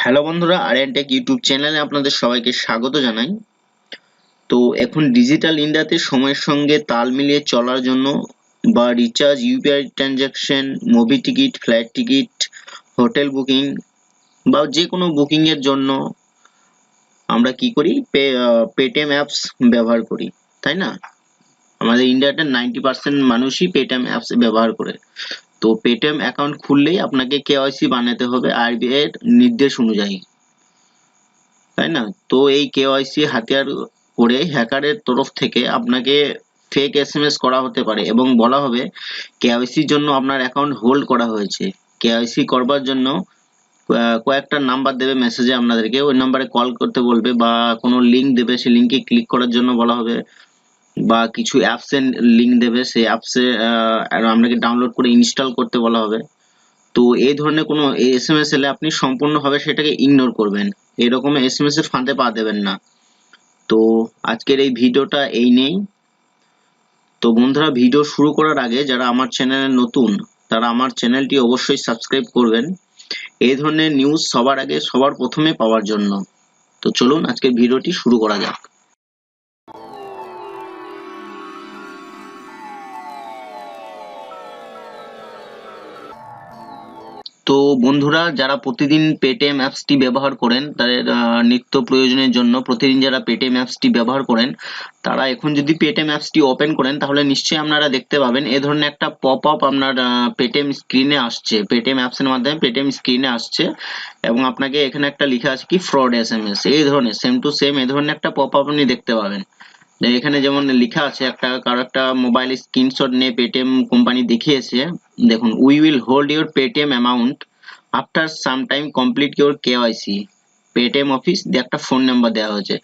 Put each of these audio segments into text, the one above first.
Hello বন্ধুরা আরিয়ানটেক YouTube চ্যানেলে আপনাদের সবাইকে স্বাগত জানাই। তো এখন ডিজিটাল ইন্ডিয়াতে সময়ের সঙ্গে তাল মিলিয়ে চলার জন্য বা recharge UPI transaction movie ticket flight ticket hotel booking বা যে কোনো বুকিং এর জন্য আমরা কি করি? পে পেটিএম অ্যাপস ব্যবহার করি, তাই না? আমাদের ইন্ডিয়াতে নাইনটি পার্সেন্ট মানুষই পেটিএম অ্যাপস ব্যবহার করে। তো পেটিএম অ্যাকাউন্ট খুললেই আপনাকে কেওয়াইসি বানাতে হবে আরবিআই এর নির্দেশ অনুযায়ী। তাই না? তো এই কেওয়াইসি হাতিয়ার করে হ্যাকারের তরফ থেকে আপনাকে ফেক এসএমএস করা হতে পারে এবং বলা হবে কেওয়াইসির জন্য আপনার অ্যাকাউন্ট হোল্ড করা হয়েছে। কেওয়াইসি করবার জন্য কয়েকটা নাম্বার দেবে মেসেজে আপনাদেরকে। ওই নাম্বারে কল করতে বলবে বা কোনো লিংক দেবে, সেই লিংকে ক্লিক করার জন্য বলা হবে বা কিছু অ্যাপস এর লিংক দেবে, সেই অ্যাপসে আপনাকে ডাউনলোড করে ইনস্টল করতে বলা হবে। তো এই ধরনের কোনো এস এম এস এলে আপনি সম্পূর্ণভাবে সেটাকে ইগনোর করবেন। এরকম এসএমএস এর ফাঁদে পা দেবেন না। তো আজকের এই ভিডিওটা এই নেই। তো বন্ধুরা, ভিডিও শুরু করার আগে যারা আমার চ্যানেলে নতুন, তারা আমার চ্যানেলটি অবশ্যই সাবস্ক্রাইব করবেন। এই ধরনের নিউজ সবার আগে সবার প্রথমে পাওয়ার জন্য। তো চলুন আজকের ভিডিওটি শুরু করা যাক। তো বন্ধুরা, যারা প্রতিদিন পেটিএম অ্যাপসটি ব্যবহার করেন, তাদের নিত্য প্রয়োজনের জন্য প্রতিদিন যারা পেটিএম অ্যাপসটি ব্যবহার করেন, তারা এখন যদি পেটিএম অ্যাপসটি ওপেন করেন, তাহলে নিশ্চয়ই আপনারা দেখতে পাবেন এ ধরনের একটা পপ আপ আপনার পেটিএম স্ক্রিনে আসছে। পেটিএম অ্যাপস এর মাধ্যমে পেটিএম স্ক্রিনে আসছে এবং আপনাকে এখানে একটা লেখা আছে কি ফ্রড এসএমএস এই ধরনের সেম টু সেম এই ধরনের একটা পপ আপ আপনি দেখতে পাবেন। এখানে যেমন লেখা আছে, একটা, কারও একটা মোবাইল স্ক্রিনশট নিয়ে পেটিএম কোম্পানি দেখিয়েছে দেখুন we will hold your Paytm amount after some time complete your KYC Paytm office দিয়ে একটা ফোন নাম্বার দেওয়া হয়েছে।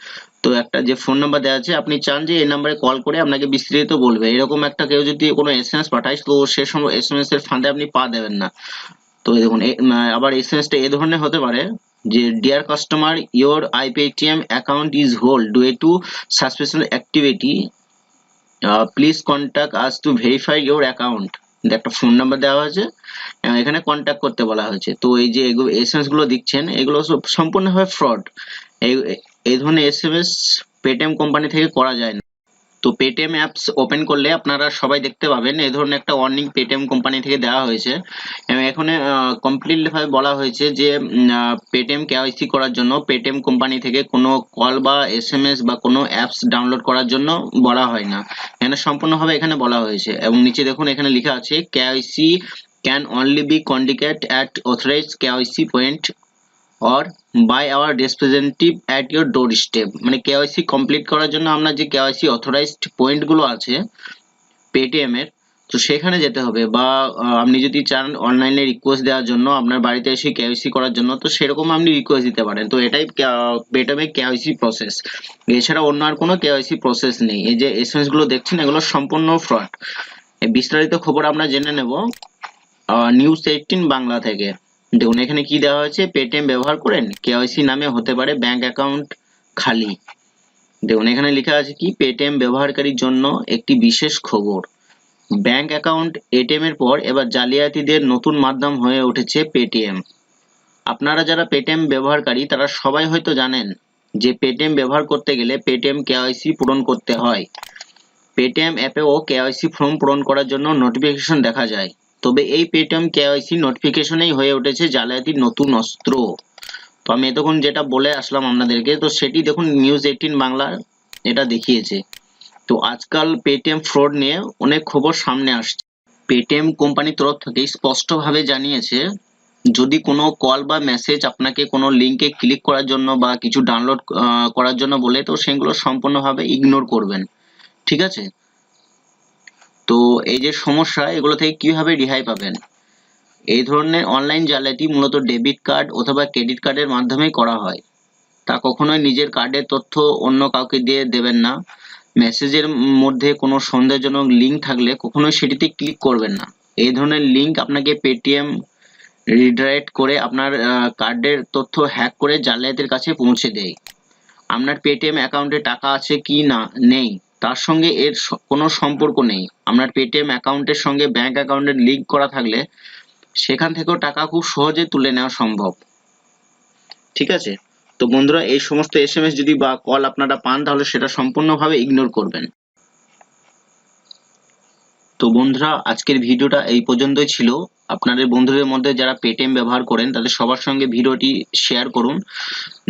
তো একটা যে ফোন নাম্বার দেওয়া আছে, আপনি চান যে এই নাম্বারে কল করে আপনাকে বিস্তারিত বলবে। এরকম একটা কেউ যদি কোনো এসএমএস পাঠায়, তো সে সময় এসএমএস এর ফাঁদে আপনি পা দেবেন না। তো দেখুন আবার এসএমএস টা এ ধরনের হতে পারে যে dear customer your Paytm account is hold due to suspicious activity please contact us to verify your account একটা ফোন নাম্বার দেওয়া হয়েছে এখানে কন্ট্যাক্ট করতে বলা হয়েছে। তো এই যে এসএমএসগুলো দিচ্ছেন, এগুলো সম্পূর্ণভাবে ফ্রড এই ধরনের এস পেটিএম কোম্পানি থেকে করা যায় না। তো পেটিএম অ্যাপস ওপেন করলে আপনারা সবাই দেখতে পাবেন। এই ধরনের একটা ওয়ার্নিং পেটিএম কোম্পানি থেকে দেওয়া হয়েছে। এখানে কমপ্লিটলি ভাবে বলা হয়েছে যে পেটিএম কেওয়াইসি করার জন্য পেটিএম কোম্পানি থেকে কোনো কল বা এসএমএস বা কোনো অ্যাপস ডাউনলোড করার জন্য বলা হয় না। এখানে সম্পূর্ণভাবে এখানে বলা হয়েছে। এবং নিচে দেখুন, এখানে লেখা আছে KYC can only be conducted at authorise KYC point or by our representative at your door step মানে কেওয়াইসি কমপ্লিট করার জন্য আপনার যে কেওয়াইসি অথরাইজড পয়েন্টগুলো আছে পেটিএম এর, তো সেখানে যেতে হবে বা আপনি যদি চান অনলাইনে রিকোয়েস্ট দেওয়ার জন্য, আপনার বাড়িতে এসে কেওয়াইসি করার জন্য, তো সেরকম আপনি রিকোয়েস্ট দিতে পারেন। তো এটাই পেটিএম এর কেওয়াইসি প্রসেস এছাড়া অন্য আর কোনো কেওয়াইসি প্রসেস নেই। এই যে এসএমএসগুলো দেখছেন, এগুলো সম্পূর্ণ ফ্রড বিস্তারিত খবর আমরা জেনে নেব নিউজ এইটিন বাংলা থেকে। দেখুন এখানে কি দেওয়া হয়েছে? পেটিএম ব্যবহার করেন? কেওয়াইসি নামে হতে পারে ব্যাংক অ্যাকাউন্ট খালি। দেখুন এখানে লেখা আছে কি? পেটিএম ব্যবহারকারীর জন্য একটি বিশেষ খবর। ব্যাংক অ্যাকাউন্ট এটিএম এর পর এবার জালিয়াতিদের নতুন মাধ্যম হয়ে উঠেছে পেটিএম আপনারা যারা পেটিএম ব্যবহারকারী, তারা সবাই হয়তো জানেন যে পেটিএম ব্যবহার করতে গেলে পেটিএম কেওয়াইসি পূরণ করতে হয়। পেটিএম অ্যাপেও কেওয়াইসি ফর্ম পূরণ করার জন্য নোটিফিকেশন দেখা যায়। তবে এই পেটিএম কেওয়াইসি নোটিফিকেশনেই হয়ে উঠেছে জালিয়াতির নতুন অস্ত্র। তো আমি এতক্ষণ যেটা বলে আসলাম আপনাদেরকে, তো সেটি দেখুন নিউজ এইটিন বাংলা এটা দেখিয়েছে। তো আজকাল পেটিএম ফ্রড নিয়ে অনেক খবর সামনে আসছে। পেটিএম কোম্পানির তরফ থেকে স্পষ্টভাবে জানিয়েছে, যদি কোনো কল বা মেসেজ আপনাকে কোনো লিঙ্কে ক্লিক করার জন্য বা কিছু ডাউনলোড করার জন্য বলে, তো সেগুলো সম্পূর্ণভাবে ইগনোর করবেন। ঠিক আছে? তো এই যে সমস্যা, এগুলো থেকে কীভাবে রেহাই পাবেন? এই ধরনের অনলাইন জালিয়াতি মূলত ডেবিট কার্ড অথবা ক্রেডিট কার্ডের মাধ্যমেই করা হয়। তা কখনোই নিজের কার্ডের তথ্য অন্য কাউকে দিয়ে দেবেন না। মেসেজের মধ্যে কোনো সন্দেহজনক লিংক থাকলে কখনোই সেটিতে ক্লিক করবেন না। এই ধরনের লিংক আপনাকে পেটিএম রিডাইরেক্ট করে আপনার কার্ডের তথ্য হ্যাক করে জালিয়াতির কাছে পৌঁছে দেয়। আপনার পেটিএম অ্যাকাউন্টে টাকা আছে কি না, নেই। তার সঙ্গে এর কোনো সম্পর্ক নেই। আপনার পেটিএম অ্যাকাউন্টের সঙ্গে ব্যাঙ্ক অ্যাকাউন্টের লিঙ্ক করা থাকলে সেখান থেকেও টাকা খুব সহজে তুলে নেওয়া সম্ভব। ঠিক আছে? তো বন্ধুরা, এই সমস্ত এসএমএস যদি বা কল আপনারা পান, তাহলে সেটা সম্পূর্ণভাবে ইগনোর করবেন। তো বন্ধুরা, আজকের ভিডিওটা এই পর্যন্তই ছিল। আপনাদের বন্ধুদের মধ্যে যারা পেটিএম ব্যবহার করেন, তাদের সবার সঙ্গে ভিডিওটি শেয়ার করুন,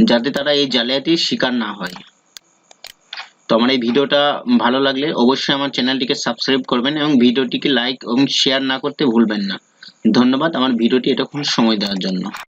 যাতে তারা এই জালিয়াতির শিকার না হয়। তো আমার এই ভিডিওটা ভালো লাগলে অবশ্যই আমার চ্যানেলটিকে সাবস্ক্রাইব করবেন এবং ভিডিওটিকে লাইক এবং শেয়ার না করতে ভুলবেন না। ধন্যবাদ আমার ভিডিওটি এতক্ষণ সময় দেওয়ার জন্য।